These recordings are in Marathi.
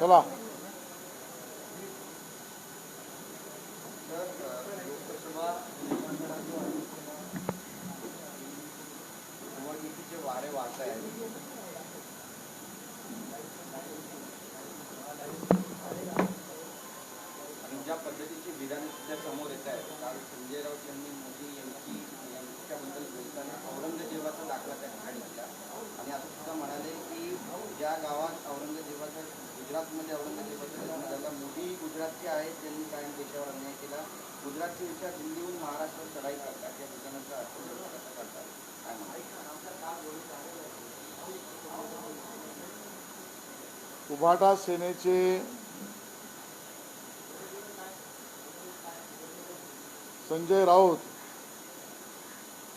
चला. निवडणुकीचे वारे वाहत आहेत आणि ज्या पद्धतीची विधाने समोर येत आहेत काल संजय राऊत यांनी मोदी यांची यांच्याबद्दल बोलताना औरंगजेबाचा दाखला त्या ठिकाणी दिला आणि असं सुद्धा म्हणाले की ज्या गावात औरंगजेबाचा गुजरातमध्ये औरंगजेबाचा जन्म झाला मोदी गुजरातचे आहेत त्यांनी कायम देशावर अन्याय केला. गुजरातचे विचार दिल्लीहून महाराष्ट्रावर चढाई करतात या ठिकाणाचा अर्थ करतात काय उभाटा सेनेचे संजय राऊत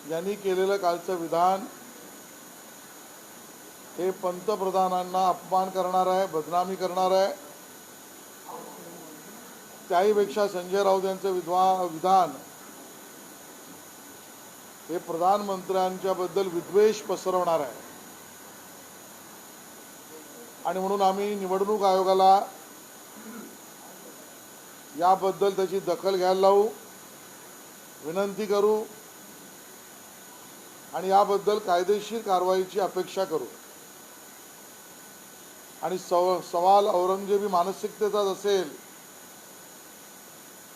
यांनी केलेलं कालचं विधान हे पंतप्रधानांना अपमान करणार आहे बदनामी करणार आहे. त्याहीपेक्षा संजय राऊत यांचं विद्वा विधान हे प्रधानमंत्र्यांच्या बद्दल विद्वेष पसरवणार आहे. आणि म्हणून आम्ही निवडणूक आयोगाला याबद्दल त्याची दखल घ्यायला लावू विनंती करू आणि याबद्दल कायदेशीर कारवाईची अपेक्षा करू. आणि सव सवाल औरंगजेबी मानसिकतेचाच असेल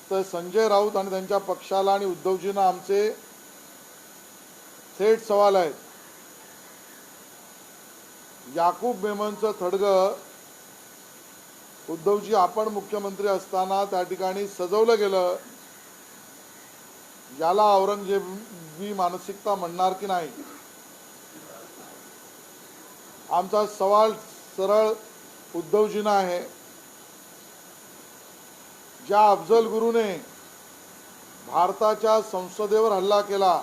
तर संजय राऊत आणि त्यांच्या पक्षाला आणि उद्धवजींना आमचे थेट सवाल आहेत. याकूब मेमनचं थडगं उद्धवजी आपण मुख्यमंत्री असताना त्या ठिकाणी सजवलं गेलं. याला औरंगजेबी मानसिकता म्हणणार की नाही? आमचा सवाल सरळ उद्धवजींना आहे. ज्या अफजल गुरुने भारताच्या संसदेवर हल्ला केला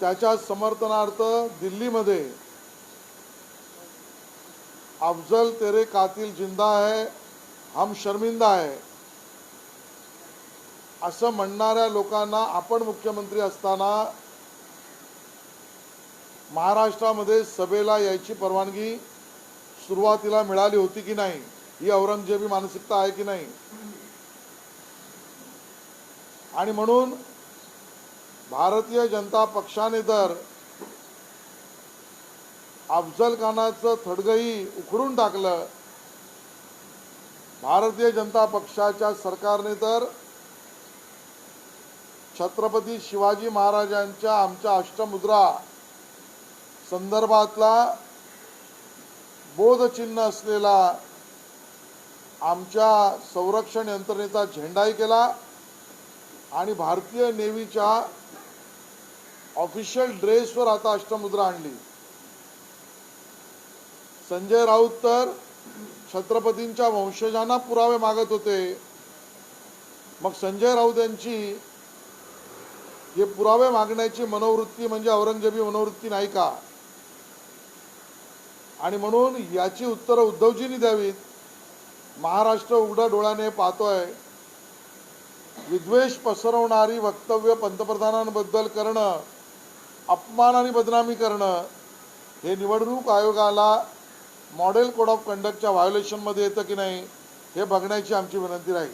त्याच्या समर्थनार्थ दिल्लीमध्ये अफजल तेरे कातिल जिंदा है हम शर्मिंदा आहे असं म्हणणाऱ्या लोकांना आपण मुख्यमंत्री असताना महाराष्ट्रामध्ये सभेला यायची परवानगी सुरुवातीला मिळाली होती की नाही? ही औरंगजेबी मानसिकता आहे की नाही? आणि म्हणून भारतीय जनता पक्षाने तर अफजल खानाचं थडगही उखडून टाकलं. भारतीय जनता पक्षाच्या सरकारने तर छत्रपती शिवाजी महाराजांच्या आमच्या अष्टमुद्रा संदर्भातला बोधचिन्ह असलेला आमच्या संरक्षण यंत्रणेचा झेंडाही केला आणि भारतीय नेव्हीच्या ऑफिशियल ड्रेसवर आता अष्टमुद्रा आणली. संजय राऊत तर छत्रपतींच्या वंशजांना पुरावे मागत होते. मग संजय राऊत यांची हे पुरावे मागण्याची मनोवृत्ती म्हणजे औरंगजेबी मनोवृत्ती नाही का? आणि म्हणून याची उत्तरं उद्धवजींनी द्यावीत. महाराष्ट्र उघड्या डोळ्याने पाहतोय. विद्वेष पसरवणारी वक्तव्य पंतप्रधानांबद्दल करणं अपमान आणि बदनामी करणं हे निवडणूक आयोगाला मॉडेल कोड ऑफ कंडक्टच्या व्हायोलेशनमध्ये येतं की नाही हे बघण्याची आमची विनंती राहील.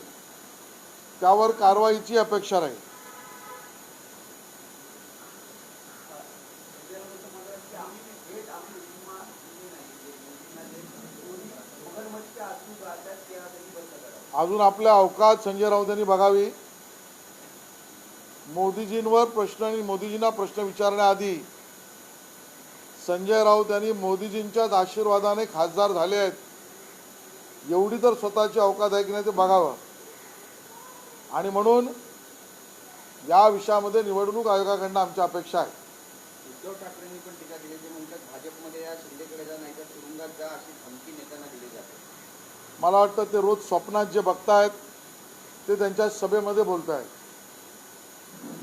त्यावर कारवाईची अपेक्षा राहील. अजून आपल्या अवकात संजय राऊत यांनी बघावी. मोदीजींवर प्रश्न आणि मोदीजींना प्रश्न विचारण्याआधी संजय राऊत यांनी मोदीजींच्याच आशीर्वादाने खासदार झाले आहेत. एवढी तर स्वतःची अवकाश आहे की नाही ते बघावं. आणि म्हणून या विषयामध्ये निवडणूक आयोगाकडनं आमच्या अपेक्षा आहे. उद्धव ठाकरेंनी पण टीका केली ते म्हणतात भाजपमध्ये या शिंदेकडे जा नाही तर तुरुंगात जा अशी धमकी नेत्यांना दिली जाते. मला वाटतं ते रोज स्वप्नात जे बघतायत ते त्यांच्या सभेमध्ये बोलत आहेत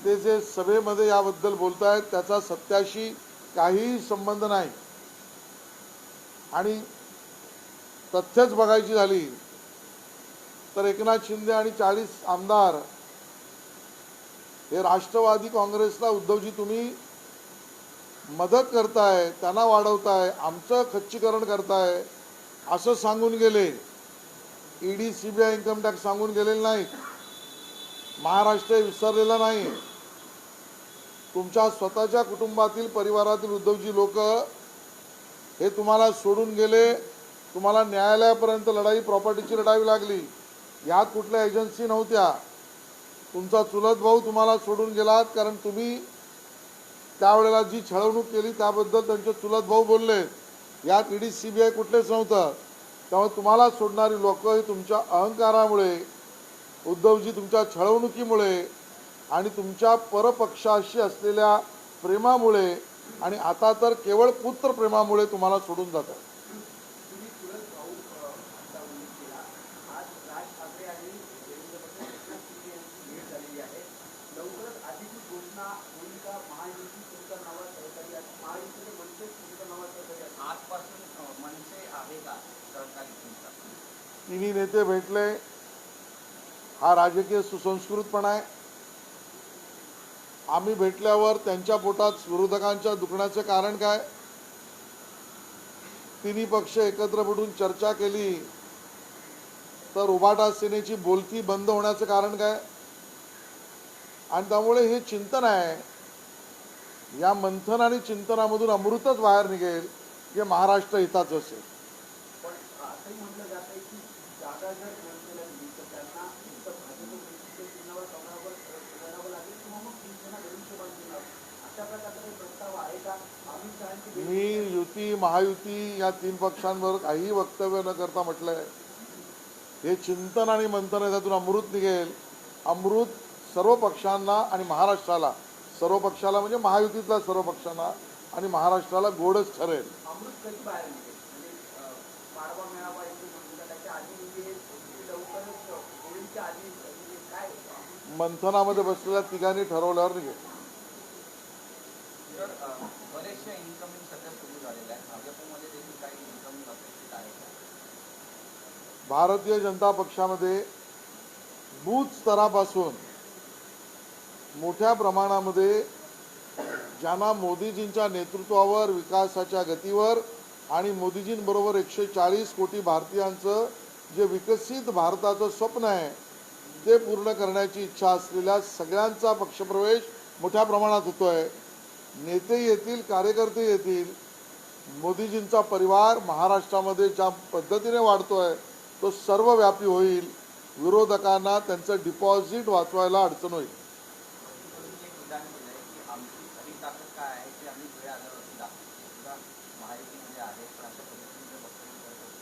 ते जे सभेमध्ये याबद्दल बोलत आहेत त्याचा सत्याशी काहीही संबंध नाही. आणि तथ्यच बघायची झाली तर एकनाथ शिंदे आणि चाळीस आमदार हे राष्ट्रवादी काँग्रेसला उद्धवजी तुम्ही मदत करताय त्यांना वाढवताय आमचं खच्चीकरण करताय असं सांगून गेले. ईडी सीबीआय इन्कम टॅक्स सांगून गेलेले नाहीत. महाराष्ट्र विसरलेला नाही. तुमच्या स्वतःच्या कुटुंबातील परिवारातील उद्धवजी लोक हे तुम्हाला सोडून गेले. तुम्हाला न्यायालयापर्यंत लढाई प्रॉपर्टीची लढावी लागली. यात कुठल्या एजन्सी नव्हत्या. तुमचा चुलत भाऊ तुम्हाला सोडून गेलात कारण तुम्ही त्यावेळेला जी छळवणूक केली त्याबद्दल त्यांचे चुलत भाऊ बोलले यात ईडी आय कुठलेच नव्हतं. त्यामुळे तुम्हाला सोडणारी लोक ही तुमच्या अहंकारामुळे उद्धवजी तुमच्या छळवणुकीमुळे आणि तुमच्या परपक्षाशी असलेल्या प्रेमामुळे आणि आता तर केवळ पुत्र प्रेमामुळे तुम्हाला सोडून जातात तुम्ही चुलत भाऊ अ, चा उल्लेख केला आज राज ठाकरे आणि देवेंद्र फडणवीस एकनाथ शिंदे यांची भेट झालेली आहे लवकरच अधिकृत घोषणा होईल का महायुती तुमच्या नावात सहकारी आहे महायुतीचे मनसे तुमच्या नावात सहकारी आहे आजपासून अ, मनसे आहे का सहकारी तुमचा तिन्ही नेते भेटले. हा राजकीय सुसंस्कृतपणा आहे. आम्ही भेटल्यावर त्यांच्या पोटात विरोधकांच्या दुखण्याचं कारण काय? तिन्ही पक्ष एकत्र भेटून चर्चा केली. तर उभाटा सेनेची बोलती बंद होण्याचं कारण काय? आणि त्यामुळे हे चिंतन आहे या मंथन आणि चिंतनामधून अमृतच बाहेर निघेल जे महाराष्ट्र हिताचं असेल. मी युती महायुती या तीन पक्षांवर काही वक्तव्य न करता म्हटलंय. हे चिंतन आणि मंथन त्यातून अमृत निघेल. अमृत सर्व पक्षांना आणि महाराष्ट्राला. सर्व पक्षाला म्हणजे महायुतीतल्या सर्व पक्षांना आणि महाराष्ट्राला गोडच ठरेल. अमृत कधी बाहेर निघेल? म्हणजे म्हणजे म्हणजे मंथनामध्ये बसलेल्या तिघांनी ठरवल्यावर निघेल. भारतीय जनता पक्षामध्ये बूथ स्तरापासून मोठ्या प्रमाणामध्ये ज्यांना मोदीजींच्या नेतृत्वावर विकासाच्या गतीवर आणि मोदीजींबरोबर एकशे चाळीस कोटी भारतीयांचं जे विकसित भारताचं स्वप्न आहे ते पूर्ण करण्याची इच्छा असलेल्या सगळ्यांचा पक्षप्रवेश मोठ्या प्रमाणात होतो आहे नेते येतील कार्यकर्ते येतील मोदीजींचा परिवार महाराष्ट्रामध्ये ज्या पद्धतीने वाढतो आहे तो सर्वव्यापी होईल. विरोधकांना त्यांचं डिपॉझिट वाचवायला अडचण होईल.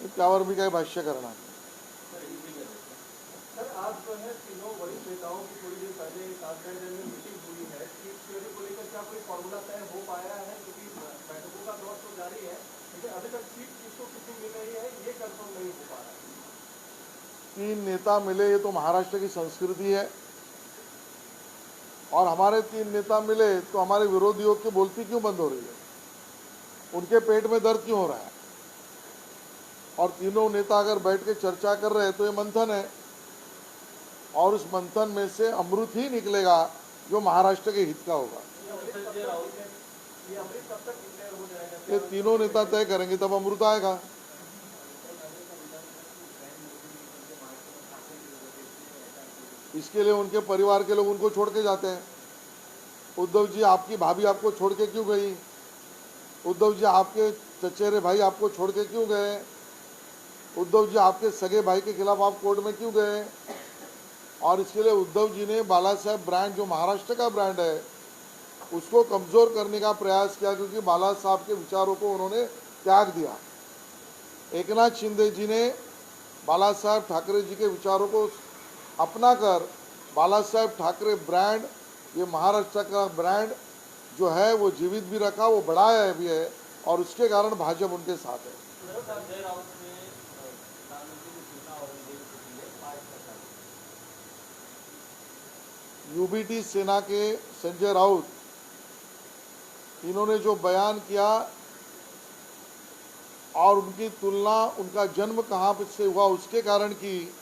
नहीं हो पा भाष्य है। तीन नेता मिले ये तो महाराष्ट्र की संस्कृति है। और हमारे तीन नेता मिले तो हमारे विरोधियों की बोलती क्यों बंद हो रही है? उनके पेट में दर्द क्यों हो रहा है? और तीनों नेता अगर बैठ के चर्चा कर रहे हैं तो ये मंथन है। और उस मंथन में से अमृत ही निकलेगा, जो महाराष्ट्र के हित का होगा। ये तीनों नेता तय करेंगे, तब अमृत आएगा। इसके लिए उनके परिवार के लोग उनको छोड़ के जाते हैं। उद्धव जी, आपकी भाभी आपको छोड़ के क्यों गई? उद्धव जी, आपके चचेरे भाई आपको छोड़ के क्यों गए? उद्धव जी, आपके सगे भाई के खिलाफ आप कोर्ट में क्यों गए? और इसके लिए उद्धव जी ने बाला साहेब ब्रांड, जो महाराष्ट्र का ब्रांड है, उसको कमज़ोर करने का प्रयास किया, क्योंकि बाला साहब के विचारों को उन्होंने त्याग दिया। एकनाथ शिंदे जी ने बाला साहेब ठाकरे जी के विचारों को अपना कर बाला साहेब ठाकरे ब्रांड, ये महाराष्ट्र का ब्रांड जो है, वो जीवित भी रखा, वो बढ़ाया भी है, और उसके कारण भाजपा उनके साथ है संजय राउत ने प्रधानमंत्री की सूचना औरंगज़ेब को दी है पाँच प्रकार यूबीटी सेना के संजय राउत, इन्होंने जो बयान किया और उनकी तुलना, उनका जन्म कहाँ से हुआ उसके कारण की,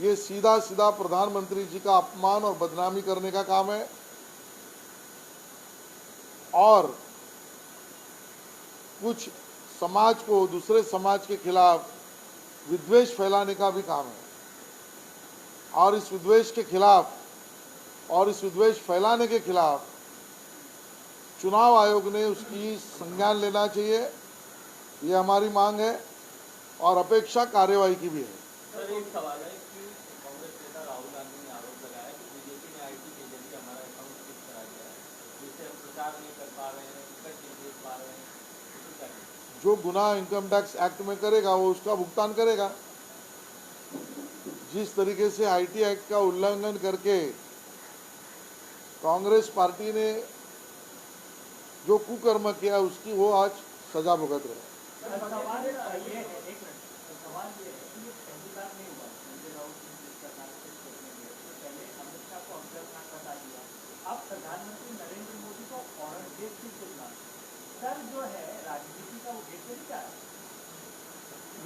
ये सीधा सीधा प्रधानमंत्री जी का अपमान और बदनामी करने का काम है। और कुछ समाज को, दूसरे समाज के खिलाफ विद्वेष फैलाने का भी काम है। और इस विद्वेष के खिलाफ और इस विद्वेष फैलाने के खिलाफ चुनाव आयोग ने उसकी संज्ञान लेना चाहिए। ये हमारी मांग है और अपेक्षा कार्यवाही की भी है। सर एक सवाल है कि कांग्रेस नेता राहुल गांधी ने आरोप लगाया कि बीजेपी ने आईटी के ज़रिए हमारा अकाउंट फ्रीज करा दिया है जिससे हम प्रचार नहीं कर पा रहे हैं टिकट नहीं खरीद पा रहे हैं। इसमें क्या कहें? जो गुना इनकम टैक्स एक्ट में करेगा वो उसका भुगतान करेगा। जिस तरीके से आईटी एक्ट का उल्लंघन करके कांग्रेस पार्टी ने जो कुकर्म किया उसकी वो आज सजा भुगत रहे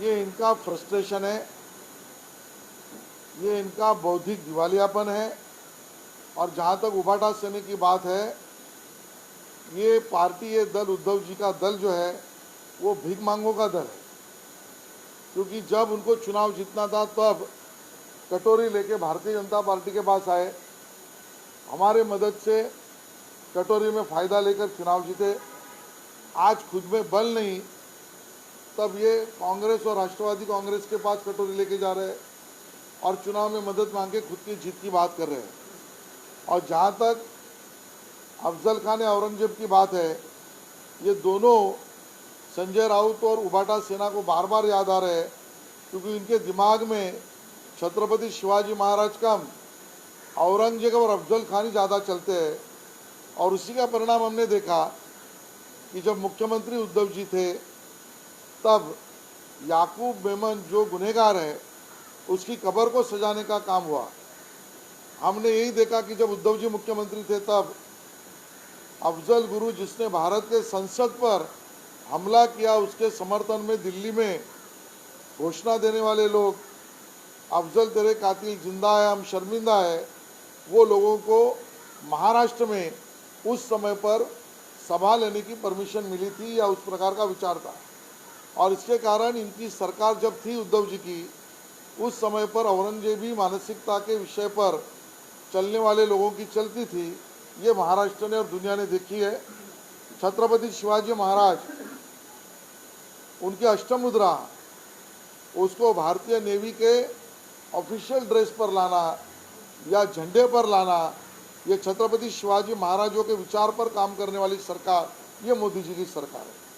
ये इनका फ्रस्ट्रेशन है। ये इनका बौद्धिक दिवालियापन है। और जहाँ तक उभाटा सेने की बात है, ये पार्टी, ये दल, उद्धव जी का दल जो है, वो भीख मांगों का दल है। क्योंकि जब उनको चुनाव जीतना था, तब कटोरी लेके भारतीय जनता पार्टी के पास आए। हमारे मदद से कटोरी में फ़ायदा लेकर चुनाव जीते। आज खुद में बल नहीं, तब ये कांग्रेस और राष्ट्रवादी कांग्रेस के पास कटोरी लेके जा रहे हैं। और चुनाव में मदद मांग के खुद की जीत की बात कर रहे हैं। और जहाँ तक अफजल खान या औरंगज़ेब की बात है, ये दोनों संजय राउत और उबाटा सेना को बार बार याद आ रहे हैं, क्योंकि इनके दिमाग में छत्रपति शिवाजी महाराज कम औरंगज़ेब और अफजल खान ही ज़्यादा चलते हैं। और उसी का परिणाम हमने देखा कि जब मुख्यमंत्री उद्धव जी थे, तब याकूब मेमन जो गुनहगार है उसकी कब्र को सजाने का काम हुआ। हमने यही देखा कि जब उद्धव जी मुख्यमंत्री थे तब अफजल गुरु जिसने भारत के संसद पर हमला किया, उसके समर्थन में दिल्ली में घोषणा देने वाले लोग, अफजल तेरे कातिल ज़िंदा है, हम शर्मिंदा है, वो लोगों को महाराष्ट्र में उस समय पर सभा लेने की परमिशन मिली थी या उस प्रकार का विचार था। और इसके कारण इनकी सरकार जब थी उद्धव जी की उस समय पर औरंगजेबी मानसिकता के विषय पर चलने वाले लोगों की चलती थी। ये महाराष्ट्र ने और दुनिया ने देखी है। छत्रपति शिवाजी महाराज, उनकी अष्टमुद्रा उसको भारतीय नेवी के ऑफिशियल ड्रेस पर लाना या झंडे पर लाना, ये छत्रपति शिवाजी महाराजों के विचार पर काम करने वाली सरकार, ये मोदी जी की सरकार है।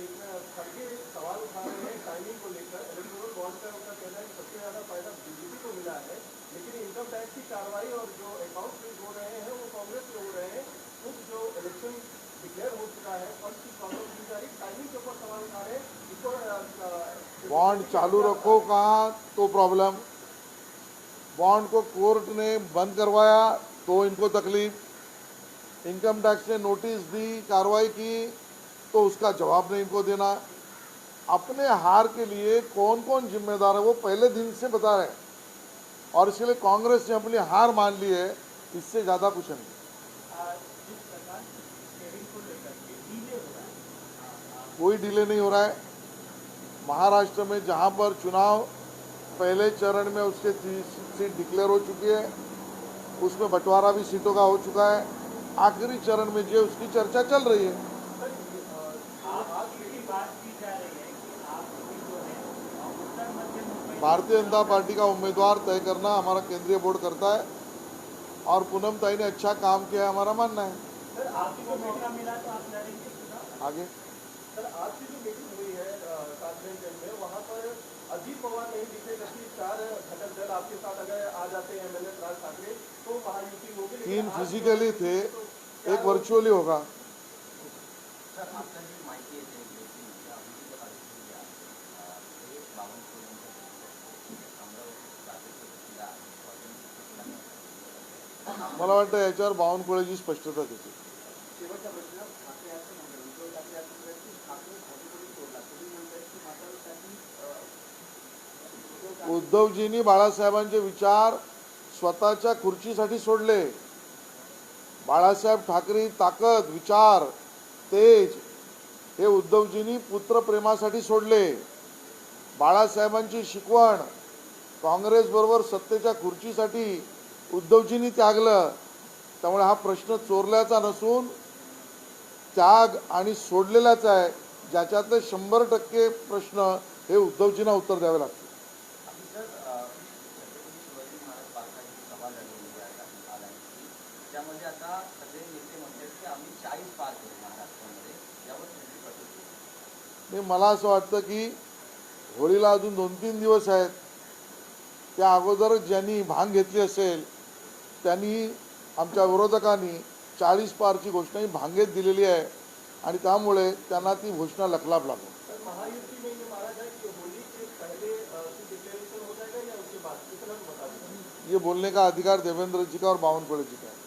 खड़गे सवाल उठा रहे हैं टाइमिंग को लेकर। इलेक्टोरल बॉन्ड का उनका कहना है कि सबसे ज़्यादा फ़ायदा बीजेपी को मिला है, लेकिन इनकम टैक्स की कार्रवाई और जो अकाउंट फ्रीज हो रहे हैं, वो कांग्रेस हो रहे हैं जो इलेक्शन डिक्लेयर हो चुका है की जा रही टाइमिंग के ऊपर सवाल उठा रहे इसको बॉन्ड चालू रखो कहाँ तो प्रॉब्लम बॉन्ड को कोर्ट ने बंद करवाया तो इनको तकलीफ़. इनकम टैक्स ने नोटिस दी, कार्रवाई की तो उसका जवाब नहीं इनको देना अपने हार के लिए कौन कौन जिम्मेदार है, वो पहले दिन से बता रहे हैं। और इसलिए कांग्रेस ने अपनी हार मान ली है, इससे ज़्यादा कुछ नहीं। हो है कोई डिले नहीं हो रहा है। महाराष्ट्र में जहाँ पर चुनाव पहले चरण में उसके सीट डिक्लेयर हो चुकी है, उसमें बंटवारा भी सीटों का हो चुका है। आखिरी चरण में जो उसकी चर्चा चल रही है आपकी बात की जा रही है कि आप जो है उत्तर मध्य मुंबई भारतीय जनता पार्टी का उम्मीदवार तय करना हमारा केंद्रीय बोर्ड करता है और पूनम ताई ने अच्छा काम किया है हमारा मानना है। तो आगे। सर आज की जो मीटिंग हुई है कॉन्फ्रेंस में वहाँ पर अजीत पवार नहीं दिखे जबकि चार घटक दल आपके साथ अगर आ जाते हैं एमएलए राज ठाकरे तो महायुति होगी तीन फिजिकली थे एक वर्चुअली होगा। सर मला वाटतं याच्यावर बावनकुळेची स्पष्टता देते. उद्धवजींनी बाळासाहेबांचे विचार स्वतःच्या खुर्चीसाठी सोडले. बाळासाहेब ठाकरे ताकद विचार तेज हे उद्धवजींनी पुत्रप्रेमासाठी सोडले. बाळासाहेबांची शिकवण काँग्रेसबरोबर सत्तेच्या खुर्चीसाठी उद्धवजींनी त्यागलं. त्यामुळे हा प्रश्न चोरल्याचा नसून त्याग आणि सोडलेलाच आहे ज्याच्यातले शंभर टक्के प्रश्न हे उद्धवजींना उत्तर द्यावे आणि मला असं वाटतं की होळीला अजून दोन तीन दिवस आहेत. त्या अगोदर ज्यांनी भांग घेतली असेल त्यांनी आमच्या विरोधकांनी चाळीस पारची घोषणा ही भांगेत दिलेली आहे आणि त्यामुळे त्यांना ती घोषणा लखलाप लागू सर महायुति में ये माना जाए कि होली के पहले डिक्लेरेशन हो या बोलने का अधिकार देवेंद्र जी का और बावनकुळे जी का है।